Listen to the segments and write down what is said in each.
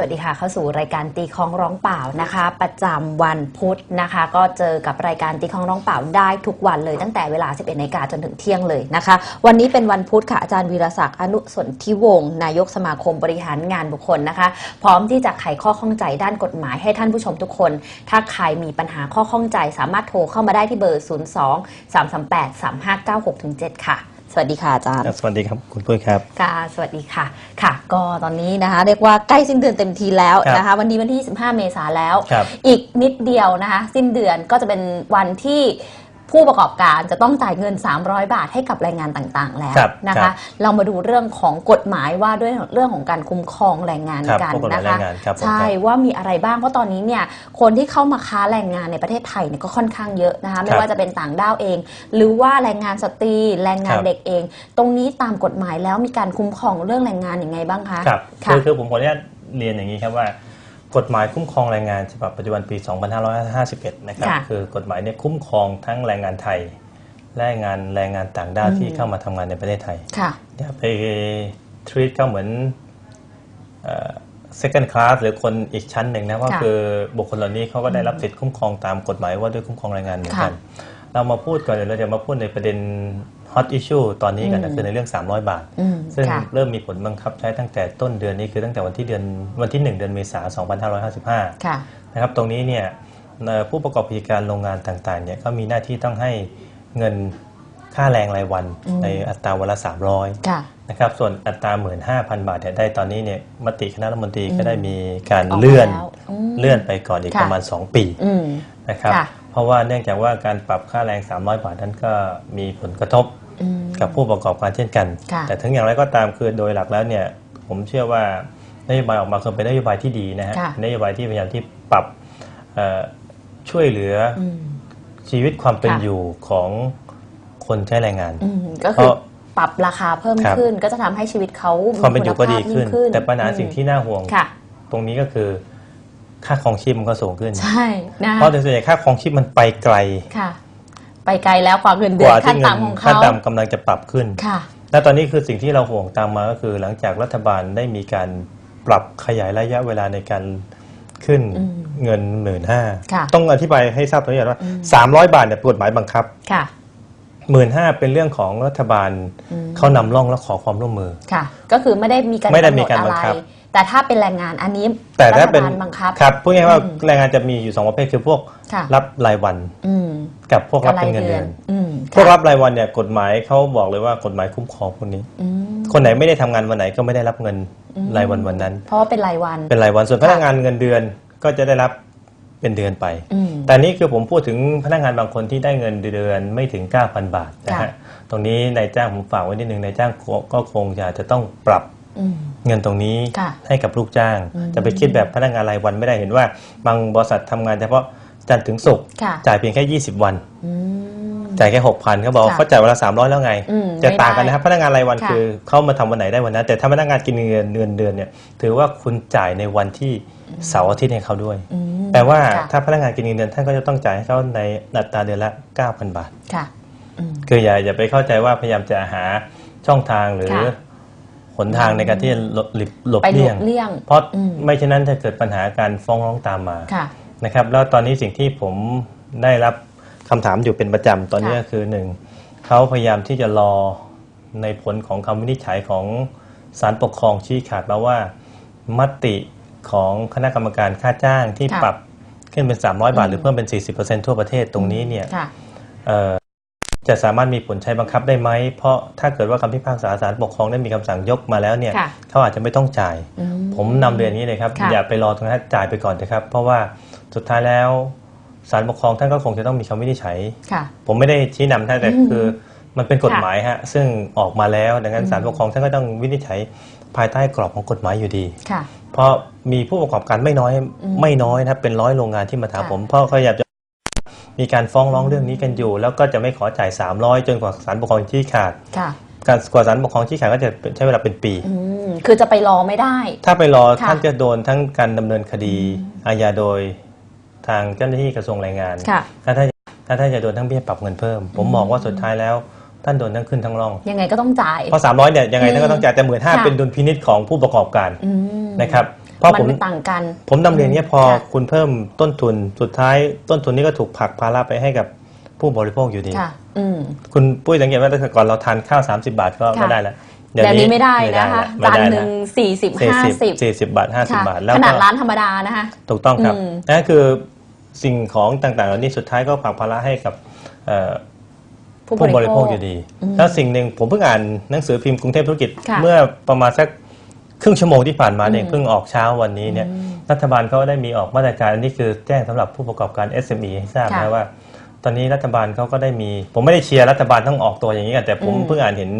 สวัสดีค่ะ เข้าสู่รายการตีคองร้องเปล่านะคะ ประจำวันพุธนะคะ ก็เจอกับรายการตีคองร้องเปล่าได้ทุกวันเลยตั้งแต่เวลา 11นาฬิกาจนถึงเที่ยงเลยนะคะ วันนี้เป็นวันพุธค่ะอาจารย์วีรศักดิ์อนุสนธิวงศ์นายกสมาคมบริหารงานบุคคลนะคะ พร้อมที่จะไขข้อข้องใจด้านกฎหมายให้ท่านผู้ชมทุกคน ถ้าใครมีปัญหาข้อข้องใจสามารถโทรเข้ามาได้ที่เบอร์ 02 338 3596 7 ค่ะ สวัสดีค่ะอาจารย์ครับสวัสดีครับคุณปุ้ยครับค่ะสวัสดีค่ะ ค่ะ ก็ตอนนี้นะคะ เรียกว่าใกล้สิ้นเดือนเต็มทีแล้วครับนะคะ วันนี้วันที่15เมษาแล้วครับอีกนิดเดียวนะคะ สิ้นเดือนก็จะเป็นวันที่ ผู้ประกอบการจะต้องจ่ายเงิน 300 บาทให้กับแรงงานต่างๆ แล้วครับนะครัคะ บเรามาดูเรื่องของกฎหมายว่าด้วยเรื่องของการคุ้มครองแรงงานครับกันพวกกฎหมายนะแรคะงงานครับผมใช่ครับ ว่ามีอะไรบ้างเพราะตอนนี้เนี่ยคนที่เข้ามาค้าแรงงานในประเทศไทยเนี่ยก็ค่อนข้างเยอะนะคะไม่ครับว่าจะเป็นต่างด้าวเอง หรือว่าแรงงานสตรีแรงงานครับ เด็กเอง ตรงนี้ตามกฎหมายแล้วมีการคุ้มครองเรื่องแรงงานอย่างไงบ้างคะ ครับค่ะ คือคือผมขออนุญาตเรียนอย่างนี้ครับว่า กฎหมายคุ้มครองแรงงานฉบับปัจจุบันปี 2551 นะครับค่ะคือกฎหมายเนี่ยคุ้มครองทั้งแรงงานไทยและงานแรงงานต่างด้าวอืมที่เข้ามาทำงานในประเทศไทยค่ะอย่าไป treat เขาเหมือนเอ่อ second class หรือคนอีกชั้นหนึ่งนะว่าค่ะคือบุคคลเหล่านี้เขาก็ได้รับสิทธิคุ้มครองตามกฎหมายว่าด้วยคุ้มครองแรงงานเหมือนกันค่ะ เรามาพูดก่อนเดี๋ยวเราจะมาพูดในประเด็น hot issue ตอนนี้กันอืนะมคือในเรื่อง 300 บาทอืมซึ่งค่ะเริ่มมีผลบังคับใช้ตั้งแต่ต้นเดือนนี้คือตั้งแต่วันที่เดือนวันที่ 1 เดือนเมษายน2555ค่ะนะครับตรงนี้เนี่ยเอ่อผู้ประกอบกิจการโรงงานต่างๆเนี่ยก็มีหน้าที่ต้องให้เงินค่าแรงรายวันอืมในอัตราวันละ 300ค่ะนะครับส่วนอัตรา 15,000 บาทเนี่ยได้ตอนนี้เนี่ยมติคณะรัฐมนตรีก็ได้มีการออกมาเลื่อนแล้วอืมเลื่อนไปก่อนอีกค่ะประมาณ 2 ปีอืมนะครับค่ะเพ ราะว่าเนื่องจากว่าการปรับค่าแรง 300 บาทนั้นก็มีผลกระทบอืมกับผู้ประกอบการเช่นกันค่ะแต่ถึงอย่างไรก็ตามคือโดยหลักแล้วเนี่ยผมเชื่อว่านโยบายออกมาคือเป็นนโยบายที่ดีนะฮะค่ะนโยบายที่พยายามที่ปรับเอ่อช่วยเหลือออืมชีวิตความเป็นค่ะอยู่ของคนใช้แรงงานอืมก็เพคือราะปรับราคาเพิ่มครับขึ้น ก็จะทำให้ชีวิตเขามีความเป็นอยู่ก็ดีณภาพขึ้นยิ่งแต่ปัญหาสิ่งที่น่าห่วงค่ะตรงนี้ก็คือ ค่าครองชีพมันก็สูงขึ้น ใช่นะเพราะโดยส่วนใหญ่ค่าครองชีพมันไปไกลค่ะ ไปไกลแล้วความเงินกเดือนว่าขั้ที่นเงินต่ำของขั้นเขาต่ำกำลังจะปรับขึ้นค่ะและตอนนี้คือสิ่งที่เราห่วงตามมาก็คือ หลังจากรัฐบาลได้มีการปรับขยายระยะเวลาในการขึ้นอืมเงินหมื่นห้าค่ะต้องอธิบายให้ทราบตรงนี้ก่อนว่าอืมสามร้อยบาทเนี่ยกฎหมายบังคับค่ะหมื่นห้าเป็นเรื่องของรัฐบาลอืมเขานำร่องและขอความร่วมมือค่ะ ก็คือไม่ได้มีการไม่ได้มีกำหนการอะบัไรงคับ แต่ถ้าเป็นแรงงานอันนี้แต่ถ้ารัฐเป็นบาลบังคับ ครับพูดง่ายๆว่าอืม แรงงานจะมีอยู่สองประเภทคือพวกค่ะรับรายวันอืมกับพวกรับเป็นเงินเดือน อืมพวกค่ะรับรายวันเนี่ยกฎหมายเขาบอกเลยว่ากฎหมายคุ้มครองพวกนี้ อืม คนไหนไม่ได้ทำงานวันไหนก็ไม่ได้รับเงินอืม รายวันวันนั้น เพราะว่าเป็นรายวัน เป็นรายวันส่วนพนักงานเงินเดือนก็จะได้รับเป็นเดือนไป อืม แต่นี่คือผมพูดถึงพนักงานบางคนที่ได้เงินเดือนไม่ถึง 9,000 บาทนะค่ะ ฮะตรงนี้นายจ้างผมฝากไว้นิดนึงนายจ้างก็คงจะจะต้องปรับอืม เงินตรงนี้ค่ะให้กับลูกจ้างอืมจะไปคิดแบบพนักงานรายวันไม่ได้เห็นว่า บางบริษัททำงานเฉพาะจันทร์ถึงศุกร์ค่ะจ่ายเพียงแค่ 20 วันอืมจ่ายแค่6,000เขาบอกว่าค่ะเขาจ่ายวันละ300แล้วไงอืมจะไม่ต่างกันได้นะครับพนักงานรายวันค่ะคือเขามาทำวันไหนได้วันนั้น แต่ถ้าพนักงานกินเงินเดือนเดือนเนี่ยถือว่าคุณจ่ายในวันที่เสาร์อาทิตย์ให้เขาด้วยอืมแต่ว่าค่ะถ้าพนักงานกินเงินเดือนท่านก็จะต้องจ่ายให้เขาในอัตราเดือนละ9,000บาทค่ะอืมคืออย่าอย่าไปเข้าใจว่าพยายามจะหาช่องทางหรือค่ะ หนทางในการที่จะหลบหลบหลบไปหลเลี่ยง บเลี่ยง เพราะอืม ไม่เช่นนั้นจะเกิดปัญหาการฟ้องร้องตามมา ค่ะ นะครับแล้วตอนนี้สิ่งที่ผมได้รับคำถามอยู่เป็นประจำตอนนี้ค่ะก็คือหนึ่งเขาพยายามที่จะรอในผลของคำวินิจฉัยของศาลปกครองชี้ขาดมาว่า มติของคณะกรรมการค่าจ้างที่ค่ะ ปรับขึ้นเป็น 300 บาทอืมหรือเพิ่มเป็น 40%ทั่วประเทศตรงนี้เนี่ย ค่ะเอ่อ จะสามารถมีผลใช้บังคับได้ไหม เพราะถ้าเกิดว่าคำพิพากษาศาลปกครองได้มีคำสั่งยกมาแล้วเนี่ยค่ะเขาอาจจะไม่ต้องจ่ายอืผมนำเรียนอย่างนี้เลยครับค่ะอย่าไปรอตรงนั้นจ่ายไปก่อนนะครับ เพราะว่าสุดท้ายแล้วศาลปกครองท่านก็คงจะต้องมีคำวินิจฉัยค่ะผมไม่ได้ชี้นำท่านแต่อืมคือมันเป็นกฎหมายฮะซึ่งออกมาแล้วดังนั้นอืมศาลปกครองท่านก็ต้องวินิจฉัยภายใต้กรอบของกฎหมายอยู่ดีค่ะเพราะมีผู้ประกอบการไม่น้อยอืมไม่น้อยนะครับเป็นร้อยโรงงานที่มาถามค่ะผม เพราะเขาอยากจะ มีการฟ้องร้องเรื่องนี้กันอยู่ แล้วก็จะไม่ขอจ่าย 300 จนกว่าศาลปกครองชี้ขาด ค่ะการกว่าศาลปกครองชี้ขาดก็จะใช้เวลาเป็นปี อืมคือจะไปรอไม่ได้ ถ้าไปรอค่ะท่านจะโดนทั้งการดำเนินคดีอืมอาญาโดยทางเจ้าหน้าที่กระทรวงแรงงานค่ะถ้าท่านถ้าท่านจะโดนทั้งเบี้ยปรับเงินเพิ่ม ผมอืมมองว่าสุดท้ายแล้ว ท่านโดนทั้งขึ้นทั้งร่อง ยังไงก็ต้องจ่าย เพราะ300เนี่ยยังไงอืมท่านก็ต้องจ่ายแต่หมื่นห้าค่ะ เป็นดุลพินิษของผู้ประกอบการอืม นะครับ เพราะมัผมไม่ต่างกัน ผมนำเรียนเนี้ยพอค่ะคุณเพิ่มต้นทุนสุดท้ายต้นทุนนี้ก็ถูกผลักภาระไปให้กับผู้บริโภคอยู่ดีค่ะอืมคุณปุ้ยสังเกตว่าแต่ก่อนเราทานข้าว 30 บาทก็ค่ะไม่ได้แล้วเดี๋ยวนี้ไม่ได้นะคะไม่จานได้หแล้นึ่วงสี่สิบสี่ห้าสิบสิบสี่สิบบาทห้าสิบบาท แล้วขนาดก็ร้านธรรมดานะคะถูกต้องครับอืมนั่นคือสิ่งของต่างๆเหล่านี้สุดท้ายก็ผลักภาระให้กับเอ่อผู้ผู้บบริริโภโภคคอยู่ดีอืมแล้วสิ่งหนึ่งผมเพิ่งอ่านหนังสือพิมพ์กรุงเทพธุรกิจค่ะเมื่อประมาณสัก ครึ่งชั่วโมงที่ผ่านมาเองอืมเพิ่งออกเช้าวันนี้เนี่ยอืมรัฐบาลเขาได้มีออกมาตรการอันนี้คือแจ้งสำหรับผู้ประกอบการ SME ให้ทราบค่ะนะว่า ตอนนี้รัฐบาลเขาก็ได้มี ผมไม่ได้เชียร์รัฐบาลต้องออกตัวอย่างนี้กันแต่ผมอืมเพิ่งอ่านเห็น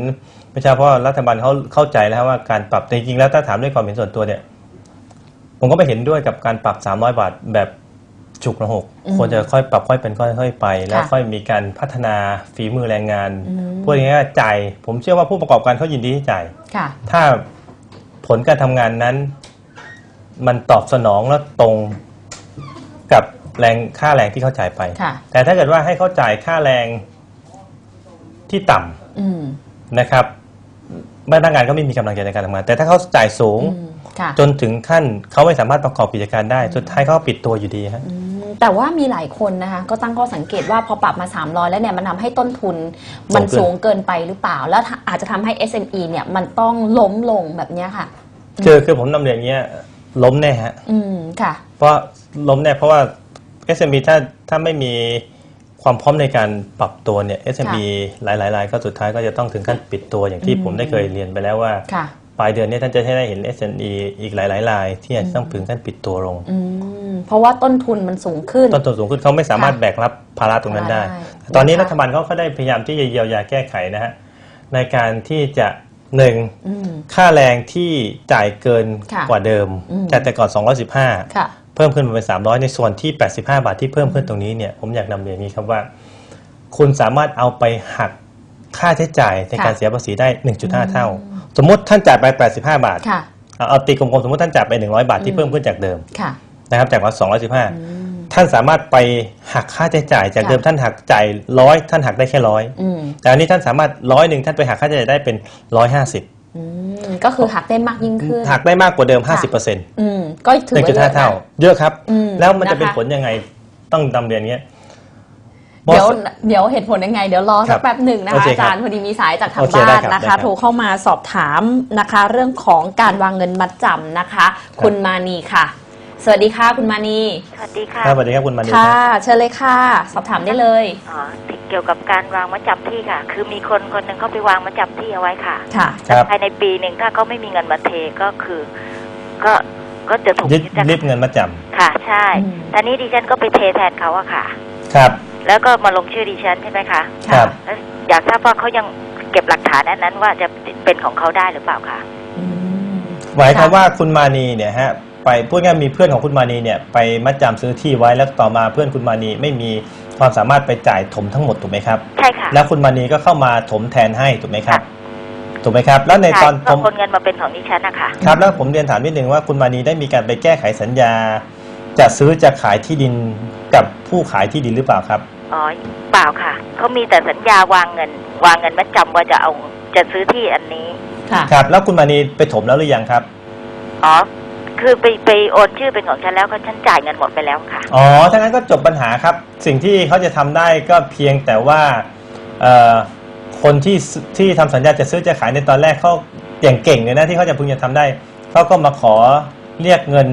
ไม่ใช่เพราะรัฐบาลเขาเข้าใจแล้วว่าการปรับแต่จริงๆแล้วถ้าถามด้วยความเห็นส่วนตัวเนี่ยผมก็ไม่เห็นด้วยกับการปรับ 300 บาทแบบฉุกระหกอืมควรจะค่อยปรับค่อยเป็นค่อยๆไป แล้วค่ะค่อยมีการพัฒนาฝีมือแรงงานอืมพูดง่ายๆจ่ายผมเชื่อว่าผู้ประกอบการเขายินดีที่จ่ายค่ะถ้า ผลการทำงานนั้น มันตอบสนองและตรงกับแรงค่าแรงที่เขาจ่ายไป ค่ะ แต่ถ้าเกิดว่าให้เขาจ่ายค่าแรงที่ต่ำอืมนะครับพนักงานก็ไม่มีกำลังใจในการทำงาน แต่ถ้าเขาจ่ายสูง อืมค่ะ จนถึงขั้นเขาไม่สามารถประกอบกิจการได้ สุดท้ายเขาก็ปิดตัวอยู่ดีฮะ อืม แต่ว่ามีหลายคนนะคะก็ตั้งข้อสังเกตว่าพอปรับมา 300 แล้วเนี่ยมันทำให้ต้นทุนมันสูสูงงขึ้นเกินไปหรือเปล่า แล้วอาจจะทำให้ SME เนี่ยมันต้องล้มลงแบบเนี้ยค่ะ คือคือผมนำเรียนอย่างเงี้ยล้มแน่ฮะ อืมค่ะ เพราะล้มแน่เพราะว่า SME ถ้าถ้าไม่มีความพร้อมในการปรับตัวเนี่ย SME หลายๆรายก็สุดท้ายก็จะต้องถึงขั้นปิดตัวอย่างที่อืมผมได้เคยเรียนไปแล้วว่า ค่ะ ปลายเดือนนี้ท่านจะได้เห็น SME อีกหลายๆราย ที่อาจจะต้องถึงขั้นปิดตัวลง อืมเพราะว่าต้นทุนมันสูงขึ้น ต้นทุนสูงขึ้นเขาไม่สามารถค่ะแบกรับภาระตรงนั้นได้ ได้ตอนนี้นะคะ รัฐบาลเขาก็ได้พยายามที่จะเยียวยาแก้ไขนะฮะในการที่จะหนึ่งอืม ค่าแรงที่จ่ายเกินค่ะกว่าเดิม อืม จากแต่ก่อน215ค่ะเพิ่มขึ้นมาเป็น 300 ในส่วนที่ 85 บาทที่เพิ่มขึ้นตรงนี้เนี่ยผมอยากนำเรียนอย่างนี้ครับว่า คุณสามารถเอาไปหัก ค่าใช้จ่ายในการค่ะเสียภาษีได้ 1.5 เท่า สมมติท่านจ่ายไป 85 บาทค่ะเอาเอาตีกลมๆสมมติท่านจ่ายไป 100 บาทอืที่มเพิ่มขึ้นจากเดิมค่ะนะครับจากว่าอืม215 ท่านสามารถไปหักค่าใช้จ่ายจากค่ะเดิมท่านหักจ่ายร้อยท่านหักได้แค่ร้อยอืมแต่อันนี้ท่านสามารถร้อยหนึ่งท่านไปหักค่าใช้จ่ายได้เป็น 150อืมก็คือหักได้มากยิ่งขึ้น หักได้มากกว่าเดิมค่ะ50%อืมก็ถือว่าเยอะ1.5เท่านะเยอะครับอืมแล้วมันจะเป็นนะคะผลยังไงต้องดำเรียนอย่างเงี้ย เดี๋ยวเดี๋ยวเหตุผลยังไง เดี๋ยวรอครัสักบแป๊บหนึ่งนะโอคะเคอาครับจารย์พอดีมีสายจากทางโอเคบ้าได้นครับนะได้ครัคะบโทรเข้ามาสอบถามนะคะ เรื่องของการวางเงินมัดจำนะคะ คุณมานีค่ะ สวัสดีค่ะคุณมานีสวัสดีค่ะครับสวัสดีครับคุณมานีคค่ะรับเชิญเลยค่ะ สอบถามได้เลยอ๋อเกี่ยวกับการวางมาจำที่ค่ะ คือมีคนคนหนึ่งเขาไปวางมาจำที่เอาไว้ค่ะ ค่ะครับภายในปีหนึ่งถ้าเขาไม่มีเงินมาเทก็คือ ก็ก็จะถูกยึดยึดจากรีบเงินมาจค่ะ ใช่อืมตอนนี้ดิฉันก็ไปเทแทนเขาอะค่ะำครับ แล้วก็มาลงชื่อดิฉันใช่ไหมคะครับ แล้วอยากทราบว่าเขายังเก็บหลักฐานอันนั้นว่าจะเป็นของเขาได้หรือเปล่าคะอืมหมายความว่าคุณมานีเนี่ยฮะไปพูดง่ายๆมีเพื่อนของคุณมานีเนี่ยไปมัดจำซื้อที่ไว้แล้วต่อมาเพื่อนคุณมานีไม่มีความสามารถไปจ่ายถมทั้งหมดถูกไหมครับใช่ค่ะแล้วคุณมานีก็เข้ามาถมแทนให้ถูกไหมครับถูกไหมครับแล้วในตอนใช่ผก็มคนเงินมาเป็นของดิฉันนะคะครับแล้วผมเรียนถามนิดนึงว่าคุณมานีได้มีการไปแก้ไขสัญญา จะซื้อจะขายที่ดินกับผู้ขายที่ดินหรือเปล่าครับ อ๋อเปล่าค่ะเขามีแต่สัญญาวางเงิน วางเงินมาจำว่าจะเอาจะซื้อที่อันนี้ค่ะ ครับ แล้วคุณมานีไปถมแล้วหรือยังครับ อ๋อ คือไปไปโอนชื่อเป็นของฉันแล้วเขาฉันจ่ายเงินหมดไปแล้วค่ะ อ๋อถ้างั้นก็จบปัญหาครับ สิ่งที่เขาจะทำได้ก็เพียงแต่ว่าเอ่อคนที่ซื้อที่ทำสัญญาจะซื้อจะขายในตอนแรกเขาอย่างเก่งเลยนะที่เขาจะพึงจะทำได้เขาก็มาขอเรียกเงิน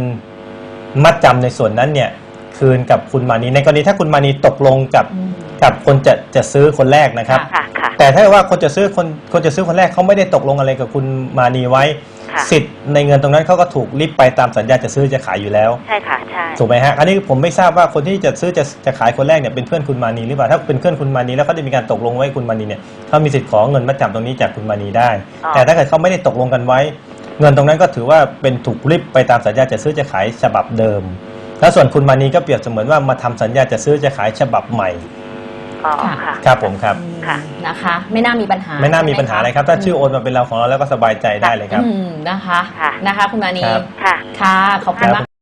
มัดจำในส่วนนั้นเนี่ย คืนกับคุณมานีในกรณีถ้าคุณมานีตกลงกับอืมกับคนจะจะซื้อคนแรกนะครับ ค่ะค่ะ แต่ถ้าว่าคนจะซื้อคนคนจะซื้อคนแรกเขาไม่ได้ตกลงอะไรกับคุณมานีไว้ ค่ะ สิทธิ์ในเงินตรงนั้นเขาก็ถูกรีบไปตามสัญญาจะซื้อจะขายอยู่แล้ว ใช่ค่ะ ใช่ ถูกไหมฮะ อันนี้ผมไม่ทราบว่าคนที่จะซื้อจะจะขายคนแรกเนี่ยเป็นเพื่อนคุณมานีหรือเปล่า ถ้าเป็นเพื่อนคุณมานีแล้วเขาได้มีการตกลงไว้คุณมานีเนี่ยเขามีสิทธิ์ขอเงินมัดจำตรงนี้จากคุณมานีได้ อ๋อ แต่ถ้าเกิดเขาไม่ได้ตกลงกันไว้ เงินตรงนั้นก็ถือว่าเป็นถูกริบไปตามสัญญาจะซื้อจะขายฉบับเดิม แล้วส่วนคุณมานีก็เปรียบเสมือนว่ามาทำสัญญาจะซื้อจะขายฉบับใหม่อ๋อค่ะค่ะ ครับผมครับค่ะนะคะ ไม่น่ามีปัญหา ไม่น่ามีปัญหาอะไรครับ ถ้าชื่อโอนมมาเป็นเราของเราแล้วก็สบายใจได้เลยครับอืมนะคะค่ะนะคะ คุณมานีครับค่ะค่ะขอบคุณครับมาก